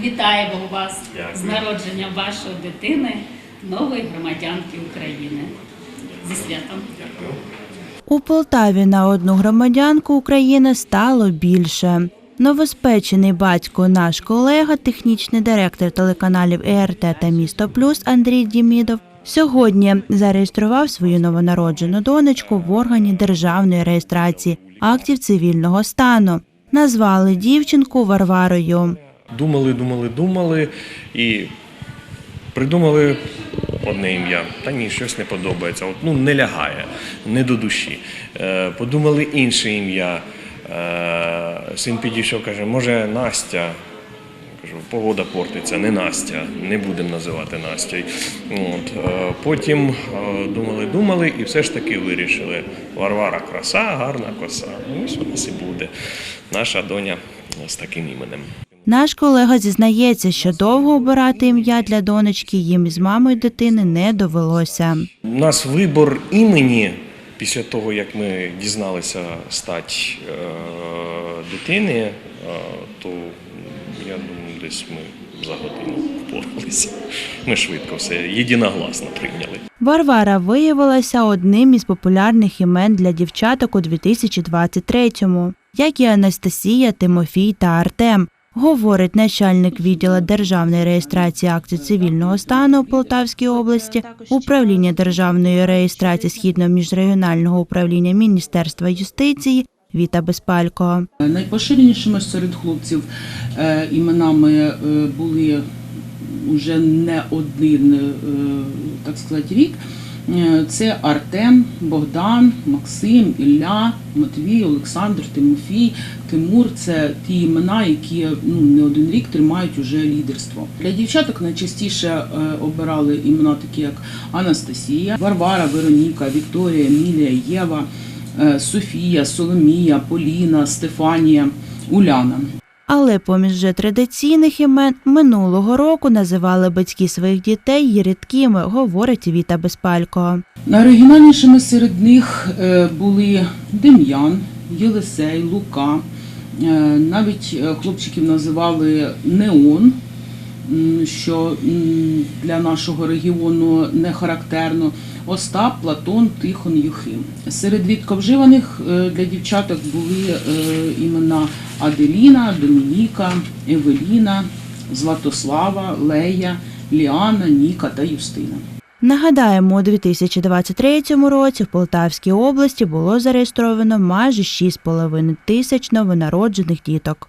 Вітаємо вас Дякую. з народженням вашої дитини, нової громадянки України. Зі святом. Дякую. У Полтаві на одну громадянку України стало більше. Новоспечений батько, наш колега, технічний директор телеканалів ЕРТ та Місто Плюс Андрій Дімідов, сьогодні зареєстрував свою новонароджену донечку в органі державної реєстрації актів цивільного стану. Назвали дівчинку Варварою. Думали, думали, думали і придумали одне ім'я. Та ні, щось не подобається. От, ну, не лягає, не до душі. Е, подумали інше ім'я. Е, син підійшов, каже, може Настя. Кажу, погода портиться, не Настя, не будемо називати Настю. От, е, потім е, думали, думали і все ж таки вирішили. Варвара краса, гарна коса. Ну, ось у нас і буде. Наша доня з таким іменем. Наш колега зізнається, що довго обирати ім'я для донечки їм із мамою дитини не довелося. У нас вибор імені після того, як ми дізналися стать е, дитини, е, то я думаю, десь ми за годину впоралися. Ми швидко все єдиногласно прийняли. Варвара виявилася одним із популярних імен для дівчаток у 2023-му, як і Анастасія, Тимофій та Артем. Говорить начальник відділу державної реєстрації актів цивільного стану у Полтавській області, управління державної реєстрації східного міжрегіонального управління Міністерства юстиції Віта Безпалько. Найпоширенішими серед хлопців е, іменами е, були вже не один, е, так сказати, рік. Е, Це Артем, Богдан, Максим, Ілля, Матвій, Олександр, Тимофій, Тимур. Це ті імена, які ну не один рік тримають уже лідерство. Для дівчаток найчастіше е, обирали імена такі як Анастасія, Варвара, Вероніка, Вікторія, Емілія, Єва. Е, Софія, Соломія, Поліна, Стефанія, Уляна. Але поміж вже традиційних імен минулого року називали батьки своїх дітей її рідкими, говорить Віта Безпалько. Найоригінальнішими серед них е, були Дем'ян, Єлисей, Лука. Е, Навіть е, хлопчиків називали Неон, що для нашого регіону не характерно. Остап, Платон, Тихон, Юхим. Серед рідковживаних е, для дівчаток були е, імена Аделіна, Домініка, Евеліна, Златослава, Лея, Ліана, Ніка та Юстина. Нагадаємо, у 2023 році в Полтавській області було зареєстровано майже 6,5 тисяч новонароджених діток.